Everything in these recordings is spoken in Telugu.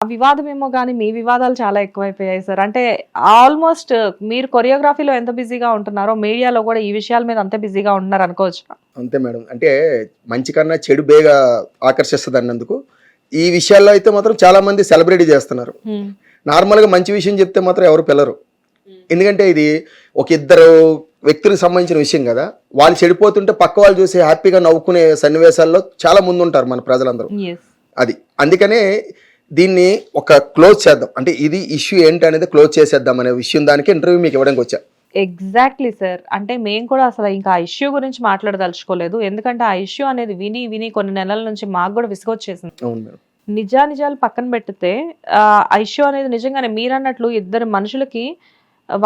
వివాదం ఏమో కానీ మీ వివాదాలు చాలా ఎక్కువైపోయాయి సార్. అంటే ఆల్మోస్ట్ మీరు కొరియోగ్రఫీలో ఎంత బిజీగా ఉంటున్నారో మీడియాలో కూడా ఈ విషయాల మీద అంతే బిజీగా ఉంటున్నారు అనుకోవచ్చు. అంతే మేడం. అంటే మంచి కన్నా చెడు బేగా ఆకర్షిస్తుంది అన్నందుకు ఈ విషయాల్లో అయితే మాత్రం చాలా మంది సెలబ్రిటీ చేస్తున్నారు. నార్మల్గా మంచి విషయం చెప్తే మాత్రం ఎవరు పిల్లరు ఎందుకంటే ఇది ఒక ఇద్దరు వ్యక్తులకు సంబంధించిన విషయం కదా. వాళ్ళు చెడిపోతుంటే పక్క వాళ్ళు చూసి హ్యాపీగా నవ్వుకునే సన్నివేశాల్లో చాలా ముందు ఉంటారు మన ప్రజలందరూ. అది. అందుకనే దీన్ని ఒక క్లోజ్ చేద్దాం. అంటే ఇది ఇష్యూ ఏంటి అనేది క్లోజ్ చేసేద్దాం అనే విషయం దానికి ఇంటర్వ్యూ మీకు ఇవ్వడానికి వచ్చా? ఎగ్జాక్ట్లీ సార్ అంటే మేము కూడా అసలు ఇంకా ఆ ఇష్యూ గురించి మాట్లాడదలుచుకోలేదు. ఎందుకంటే ఆ ఇష్యూ అనేది విని విని కొన్ని నెలల నుంచి మాకు కూడా విసుగొచ్చేసింది. అవును మేడం. నిజా నిజాలు పక్కన పెడితే ఆ ఇష్యూ అనేది నిజంగానే మీరన్నట్లు ఇద్దరు మనుషులకి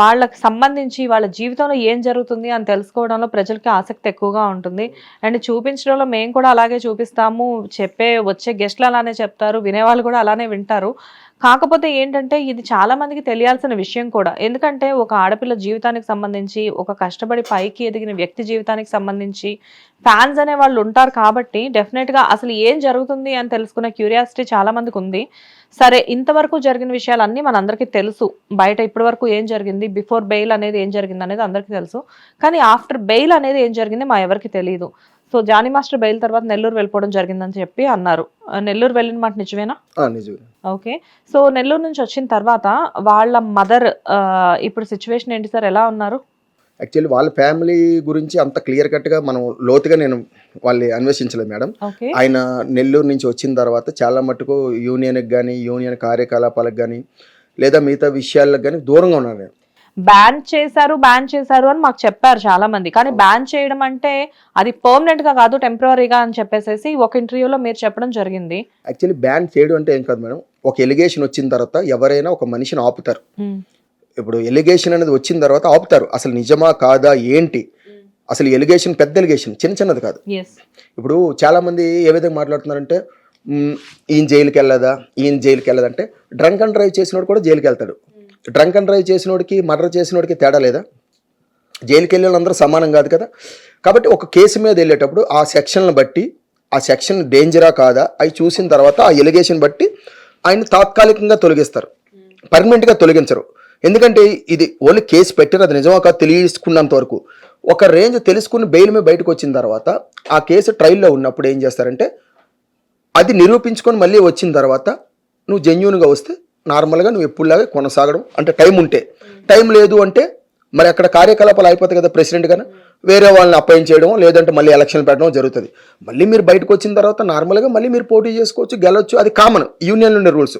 వాళ్ళకి సంబంధించి వాళ్ళ జీవితంలో ఏం జరుగుతుంది అని తెలుసుకోవడంలో ప్రజలకి ఆసక్తి ఎక్కువగా ఉంటుంది. అండ్ చూపించడంలో మేము కూడా అలాగే చూపిస్తాము. చెప్పే వచ్చే గెస్ట్లు అలానే చెప్తారు. వినేవాళ్ళు కూడా అలానే వింటారు. కాకపోతే ఏంటంటే ఇది చాలా మందికి తెలియాల్సిన విషయం కూడా. ఎందుకంటే ఒక ఆడపిల్ల జీవితానికి సంబంధించి ఒక కష్టపడి పైకి ఎదిగిన వ్యక్తి జీవితానికి సంబంధించి ఫ్యాన్స్ అనే వాళ్ళు ఉంటారు కాబట్టి డెఫినెట్గా అసలు ఏం జరుగుతుంది అని తెలుసుకునే క్యూరియాసిటీ చాలా మందికి ఉంది. సరే ఇంతవరకు జరిగిన విషయాలన్నీ మనందరికీ తెలుసు. బయట ఇప్పటి వరకు ఏం జరిగింది బిఫోర్ బెయిల్ అనేది ఏం జరిగింది అనేది అందరికీ తెలుసు. కానీ ఆఫ్టర్ బెయిల్ అనేది ఏం జరిగింది మా ఎవరికి తెలియదు సో జానీ మాస్టర్ బెయిల్ తర్వాత నెల్లూరు వెళ్ళిపోవడం జరిగిందని చెప్పి అన్నారు. నెల్లూరు వెళ్ళిన మాట నిజమేనా? నిజమే. ఓకే. సో నెల్లూరు నుంచి వచ్చిన తర్వాత వాళ్ళ మదర్ ఇప్పుడు సిచ్యువేషన్ ఏంటి సార్? ఎలా ఉన్నారు? యాక్చువల్లీ వాళ్ళ ఫ్యామిలీ గురించి అంత క్లియర్ కట్గా మనం లోతుగా నేను వాళ్ళని అన్వేషించలేదు మేడం. ఆయన నెల్లూరు నుంచి వచ్చిన తర్వాత చాలా మటుకు యూనియన్కి కానీ యూనియన్ కార్యకలాపాలకు కానీ లేదా మిగతా విషయాలకు కానీ దూరంగా ఉన్నాను నేను బ్యాన్ చేశారు బ్యాన్ చేశారు అని మాకు చెప్పారు చాలా మంది కానీ బ్యాన్ చేయడం అంటే అది పర్మనెంట్గా కాదు టెంపరీగా అని చెప్పేసి ఒక ఇంటర్వ్యూలో మీరు చెప్పడం జరిగింది. యాక్చువల్లీ బ్యాన్ చేయడం అంటే ఏం కాదు మేడం. ఒక ఎలిగేషన్ వచ్చిన తర్వాత ఎవరైనా ఒక మనిషిని ఆపుతారు. ఇప్పుడు ఎలిగేషన్ అనేది వచ్చిన తర్వాత ఆపుతారు. అసలు నిజమా కాదా ఏంటి? అసలు ఎలిగేషన్ పెద్ద ఎలిగేషన్ చిన్న చిన్నది కాదు. ఇప్పుడు చాలా మంది ఏ విధంగా మాట్లాడుతున్నారంటే "మ్, ఈయన జైలుకి వెళ్ళదా ఈయన జైలుకి వెళ్ళదంటే డ్రంక్ అండ్ డ్రైవ్ చేసినోడు కూడా జైలుకి వెళ్తాడు డ్రంక్ అండ్ డ్రైవ్ చేసినోడికి మర్డర్ చేసినోడికి తేడా లేదా? జైలుకి వెళ్ళే వాళ్ళందరూ సమానం కాదు కదా? కాబట్టి ఒక కేసు మీద వెళ్ళేటప్పుడు ఆ సెక్షన్లను బట్టి ఆ సెక్షన్ డేంజరా కాదా? అవి చూసిన తర్వాత ఆ ఎలిగేషన్ బట్టి ఆయన తాత్కాలికంగా తొలగిస్తారు. పర్మనెంట్గా తొలగించరు. ఎందుకంటే ఇది ఓన్లీ కేసు పెట్టారు అది నిజమా కాదు తెలియకున్నంత వరకు. ఒక రేంజ్ తెలుసుకుని బెయిల్ మీద బయటకు వచ్చిన తర్వాత ఆ కేసు ట్రయల్లో ఉన్నప్పుడు ఏం చేస్తారంటే అది నిరూపించుకొని మళ్ళీ వచ్చిన తర్వాత నువ్వు జెన్యున్గా వస్తే నార్మల్గా నువ్వు ఎప్పుడులాగే కొనసాగడం అంటే టైం ఉంటే. టైం లేదు అంటే మరి అక్కడ కార్యకలాపాలు అయిపోతాయి కదా ప్రెసిడెంట్ గానే వేరే వాళ్ళని అపాయింట్ చేయడం లేదంటే మళ్ళీ ఎలక్షన్ పెట్టడం జరుగుతుంది. మళ్ళీ మీరు బయటకు వచ్చిన తర్వాత నార్మల్గా మళ్ళీ మీరు పోటీ చేసుకోవచ్చు గెలవచ్చు అది కామన్ యూనియన్లు ఉండే రూల్స్.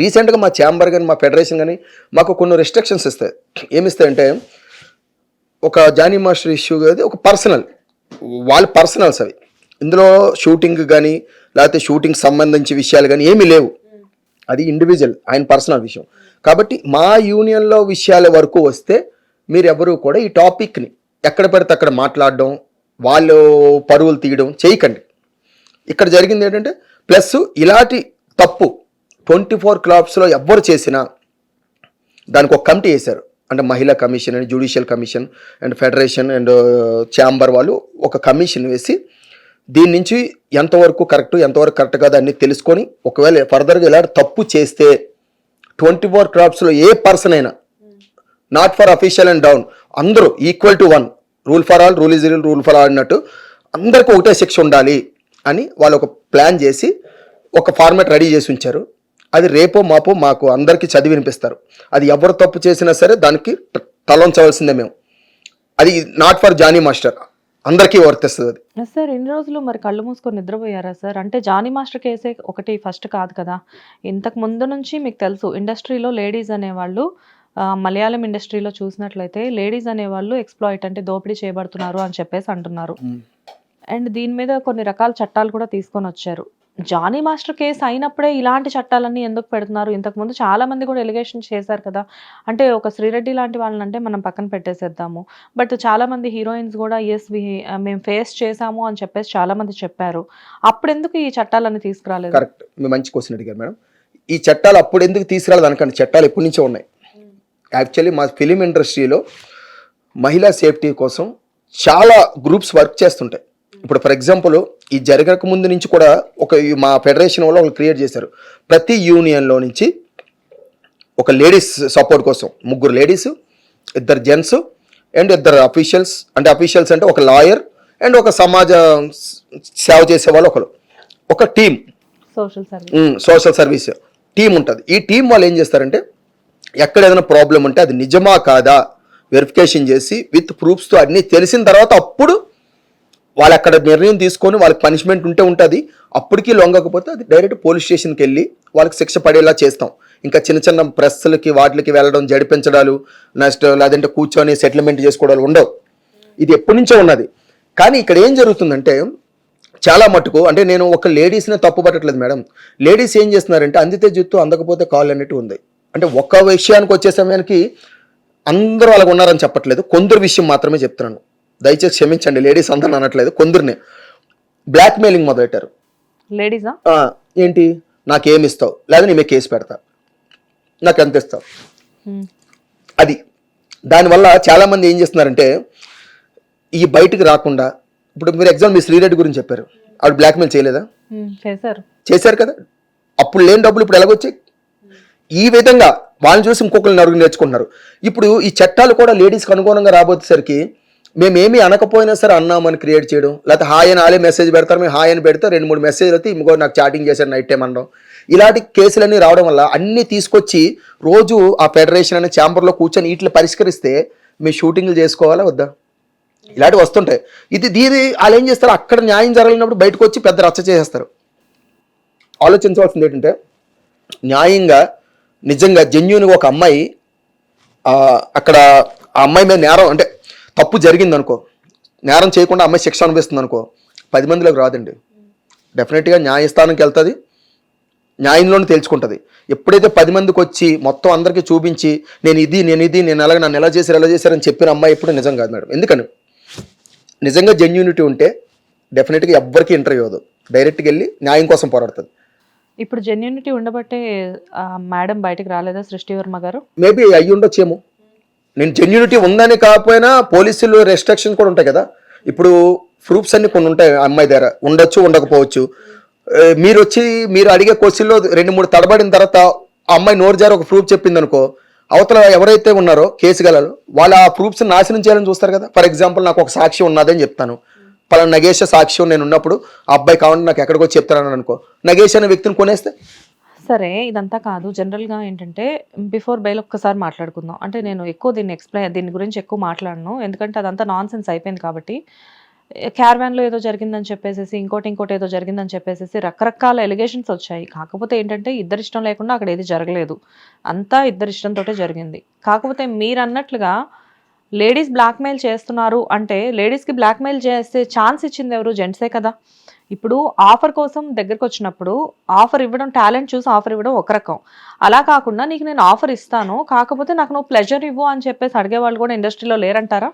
రీసెంట్గా మా ఛాంబర్ కానీ మా ఫెడరేషన్ కానీ మాకు కొన్ని రెస్ట్రిక్షన్స్ ఇస్తాయి. ఏమిస్తాయంటే ఒక జానీ మాస్టర్ ఇష్యూ అది ఒక పర్సనల్ వాళ్ళ పర్సనల్స్ అవి. ఇందులో షూటింగ్ కానీ లేకపోతే షూటింగ్ సంబంధించి విషయాలు కానీ ఏమీ లేవు. అది ఇండివిజువల్ ఆయన పర్సనల్ విషయం. కాబట్టి మా యూనియన్లో విషయాల వరకు వస్తే మీరు ఎవరు కూడా ఈ టాపిక్ని ఎక్కడ పడితే అక్కడ మాట్లాడడం వాళ్ళు పరువులు తీయడం చేయకండి. ఇక్కడ జరిగింది ఏంటంటే ప్లస్ ఇలాంటి తప్పు ట్వంటీ ఫోర్ క్లాప్స్లో ఎవ్వరు చేసినా దానికి ఒక కమిటీ వేశారు. అంటే మహిళా commission and judicial commission and federation and chamber వాళ్ళు ఒక కమిషన్ వేసి దీని నుంచి ఎంతవరకు కరెక్ట్ ఎంతవరకు కరెక్ట్ కాదు అన్ని తెలుసుకొని ఒకవేళ ఫర్దర్గా ఇలా తప్పు చేస్తే ట్వంటీ ఫోర్ క్రాప్స్లో ఏ పర్సన్ అయినా not for official and down అందరూ equal to one rule for all rule is rule for all అన్నట్టు అందరికీ ఒకటే శిక్ష ఉండాలి అని వాళ్ళు ఒక ప్లాన్ చేసి ఒక ఫార్మాట్ రెడీ చేసి ఉంచారు. అది రేపో మాపో మాకు అందరికీ చదివి వినిపిస్తారు. అది ఎవరు తప్పు చేసినా సరే దానికి తలంచవలసిందే మేము. అది నాట్ ఫర్ జానీ మాస్టర్. అందరికీ వర్తిస్తుంది అది. సార్ ఇన్ని రోజులు మరి కళ్ళు మూసుకొని నిద్రపోయారా సార్? అంటే జానీ మాస్టర్ కేసే ఒకటి ఫస్ట్ కాదు కదా. ఇంతకు ముందు నుంచి మీకు తెలుసు ఇండస్ట్రీలో లేడీస్ అనేవాళ్ళు మలయాళం ఇండస్ట్రీలో చూసినట్లయితే లేడీస్ అనేవాళ్ళు ఎక్స్ప్లాయిట్ అంటే దోపిడీ చేయబడుతున్నారు అని చెప్పేసి అంటున్నారు. అండ్ దీని మీద కొన్ని రకాల చట్టాలు కూడా తీసుకొని వచ్చారు. జానీ మాస్టర్ కేసు అయినప్పుడే ఇలాంటి చట్టాలన్నీ ఎందుకు పెడుతున్నారు? ఇంతకుముందు చాలా మంది కూడా ఎలిగేషన్ చేశారు కదా. అంటే ఒక శ్రీరెడ్డి లాంటి వాళ్ళని అంటే మనం పక్కన పెట్టేసేద్దాము. బట్ చాలా మంది హీరోయిన్స్ కూడా ఎస్ మేము ఫేస్ చేసాము అని చెప్పేసి చాలా మంది చెప్పారు. అప్పుడు ఎందుకు ఈ చట్టాలన్నీ తీసుకురాలేదు? కరెక్ట్ మంచి క్వశ్చన్ అడిగారు మేడం. ఈ చట్టాలు అప్పుడు ఎందుకు తీసుకురాలేదు అనకండి. చట్టాలు ఎప్పటి నుంచో ఉన్నాయి. యాక్చువల్లీ మా ఫిలిం ఇండస్ట్రీలో మహిళా సేఫ్టీ కోసం చాలా గ్రూప్స్ వర్క్ చేస్తుంటాయి. ఇప్పుడు ఫర్ ఎగ్జాంపుల్ ఈ జరగక ముందు నుంచి కూడా ఒక మా ఫెడరేషన్ వాళ్ళు ఒకరు క్రియేట్ చేశారు. ప్రతి యూనియన్లో నుంచి ఒక లేడీస్ సపోర్ట్ కోసం ముగ్గురు లేడీస్ ఇద్దరు జెంట్స్ అండ్ ఇద్దరు అఫీషియల్స్ అంటే అఫీషియల్స్ అంటే ఒక లాయర్ అండ్ ఒక సమాజ సేవ చేసే వాళ్ళు ఒకరు ఒక team social service social service team ఉంటుంది. ఈ టీం వాళ్ళు ఏం చేస్తారంటే ఎక్కడ ఏదైనా ప్రాబ్లం ఉంటే అది నిజమా కాదా? వెరిఫికేషన్ చేసి విత్ ప్రూఫ్స్తో అన్నీ తెలిసిన తర్వాత అప్పుడు వాళ్ళు అక్కడ నిర్ణయం తీసుకొని వాళ్ళకి పనిష్మెంట్ ఉంటే ఉంటుంది. అప్పటికి లొంగకపోతే అది డైరెక్ట్ పోలీస్ స్టేషన్కి వెళ్ళి వాళ్ళకి శిక్ష పడేలా చేస్తాం. ఇంకా చిన్న చిన్న ప్రెస్లకి వాటికి వెళ్ళడం జడిపించడాలు నెక్స్ట్ లేదంటే కూర్చొని సెటిల్మెంట్ చేసుకోవడాలు ఉండవు. ఇది ఎప్పటి నుంచో ఉన్నది. కానీ ఇక్కడ ఏం జరుగుతుందంటే చాలా మటుకు అంటే నేను ఒక లేడీస్ని తప్పు పట్టట్లేదు మేడం. లేడీస్ ఏం చేస్తున్నారంటే అందితే జుత్తు అందకపోతే కాల్ అన్నట్టు ఉంది. అంటే ఒక్క విషయానికి వచ్చే సమయానికి అందరూ అలాగ ఉన్నారని చెప్పట్లేదు. కొందరు విషయం మాత్రమే చెప్తున్నాను. దయచేసి క్షమించండి లేడీస్ అందరూ అనట్లేదు కొందరినే. బ్లాక్ మెయిలింగ్ మొదలెట్టారు. లేడీసా? ఏంటి? నాకేమి ఇస్తావు? లేదా నీ మీద కేసు పెడతా. నాకు ఎంత ఇస్తావు అది. దానివల్ల చాలామంది ఏం చేస్తున్నారంటే ఈ బయటికి రాకుండా ఇప్పుడు మీరు ఎగ్జామ్ మీ శ్రీరెడ్డి గురించి చెప్పారు. ఆవిడ బ్లాక్మెయిల్ చేయలేదా? చేశారు. చేశారు కదా? అప్పుడు లేని డబ్బులు ఇప్పుడు ఎలాగొచ్చాయి? ఈ విధంగా వాళ్ళని చూసి ఇంకొకరిని నలుగురు నేర్చుకుంటున్నారు. ఇప్పుడు ఈ చట్టాలు కూడా లేడీస్కి అనుగుణంగా రాబోయేసరికి మేమేమి అనకపోయినా సరే అన్నామని క్రియేట్ చేయడం. లేకపోతే హాయ్ అని ఆలే మెసేజ్ పెడతారు మేము హాయ్ అని పెడితే రెండు మూడు మెసేజ్లు అయితే ఇంకో నాకు చాటింగ్ చేశారు నైట్ టైం అనడం. ఇలాంటి కేసులన్నీ రావడం వల్ల అన్నీ తీసుకొచ్చి రోజు ఆ ఫెడరేషన్ అనే ఛాంబర్లో కూర్చొని వీటిని పరిష్కరిస్తే మీ షూటింగ్లు చేసుకోవాలా వద్దా? ఇలాంటివి వస్తుంటాయి. ఇది దీని వాళ్ళు ఏం చేస్తారు? అక్కడ న్యాయం జరగలేనప్పుడు బయటకు వచ్చి పెద్ద రచ్చ చేసేస్తారు. ఆలోచించవలసింది ఏంటంటే న్యాయంగా నిజంగా జెన్యున్గా ఒక అమ్మాయి అక్కడ ఆ అమ్మాయి మీద నేరం అంటే తప్పు జరిగింది అనుకో నేరం చేయకుండా అమ్మాయి శిక్ష అనిపిస్తుంది అనుకో పది మందిలోకి రాదండి. డెఫినెట్గా న్యాయస్థానంకి వెళ్తుంది న్యాయంలోనే తేల్చుకుంటుంది. ఎప్పుడైతే పది మందికి వచ్చి మొత్తం అందరికీ చూపించి నేను ఇది నేను ఇది నేను ఎలాగ నన్ను ఎలా చేశారు ఎలా చేశారని చెప్పిన అమ్మాయి ఎప్పుడు నిజం కాదు మేడం. ఎందుకని? నిజంగా జెన్యూనిటీ ఉంటే డెఫినెట్గా ఎవ్వరికి ఇంటర్వ్యూ అవ్వదు. డైరెక్ట్గా వెళ్ళి న్యాయం కోసం పోరాడుతుంది. ఇప్పుడు జెన్యూనిటీ ఉండబట్టే మేడం బయటికి రాలేదా సృష్టి వర్మ గారు? మేబీ అయ్యి ఉండొచ్చేమో నేను జెన్యునిటీ ఉందని కాకపోయినా పోలీసులు రెస్ట్రిక్షన్ కూడా ఉంటాయి కదా. ఇప్పుడు ప్రూఫ్స్ అన్ని కొన్ని ఉంటాయి ఆ అమ్మాయి దగ్గర. ఉండొచ్చు ఉండకపోవచ్చు. మీరు వచ్చి మీరు అడిగే క్వశ్చన్లో రెండు మూడు తడబడిన తర్వాత ఆ అమ్మాయి నోరు జారు ఒక ప్రూఫ్ చెప్పింది అనుకో అవతల ఎవరైతే ఉన్నారో కేసు గలరు వాళ్ళు ఆ ప్రూఫ్స్ నాశనం చేయాలని చూస్తారు కదా. ఫర్ ఎగ్జాంపుల్ నాకు ఒక సాక్షి ఉన్నదని చెప్తాను. పలానా నగేష్ సాక్షి నేను ఉన్నప్పుడు ఆ అబ్బాయి కావాలంటే నాకు ఎక్కడికో చెప్తానని అనుకో నగేష్ అనే వ్యక్తిని కొనేస్తే? సరే ఇదంతా కాదు. జనరల్గా ఏంటంటే బిఫోర్ బెయిల్ ఒక్కసారి మాట్లాడుకుందాం. అంటే నేను ఎక్కువ దీన్ని ఎక్స్ప్లెయిన్ దీని గురించి ఎక్కువ మాట్లాడను. ఎందుకంటే అదంతా నాన్ సెన్స్ అయిపోయింది కాబట్టి. క్యార్వాన్లో ఏదో జరిగిందని చెప్పేసి ఇంకోటి ఇంకోటి ఏదో జరిగిందని చెప్పేసి రకరకాల ఎలిగేషన్స్ వచ్చాయి. కాకపోతే ఏంటంటే ఇద్దరు ఇష్టం లేకుండా అక్కడ ఏది జరగలేదు. అంతా ఇద్దరి ఇష్టంతో జరిగింది. కాకపోతే మీరు అన్నట్లుగా లేడీస్ బ్లాక్మెయిల్ చేస్తున్నారు అంటే లేడీస్కి బ్లాక్మెయిల్ చేస్తే ఛాన్స్ ఇచ్చింది ఎవరు? జెంట్సే కదా. ఇప్పుడు ఆఫర్ కోసం దగ్గరకు వచ్చినప్పుడు ఆఫర్ ఇవ్వడం టాలెంట్ చూసి ఆఫర్ ఇవ్వడం ఒక రకం. అలా కాకుండా నీకు నేను ఆఫర్ ఇస్తాను కాకపోతే నాకు నువ్వు ప్లెజర్ ఇవ్వు అని చెప్పేసి అడిగే వాళ్ళు కూడా ఇండస్ట్రీలో లేరంటారా?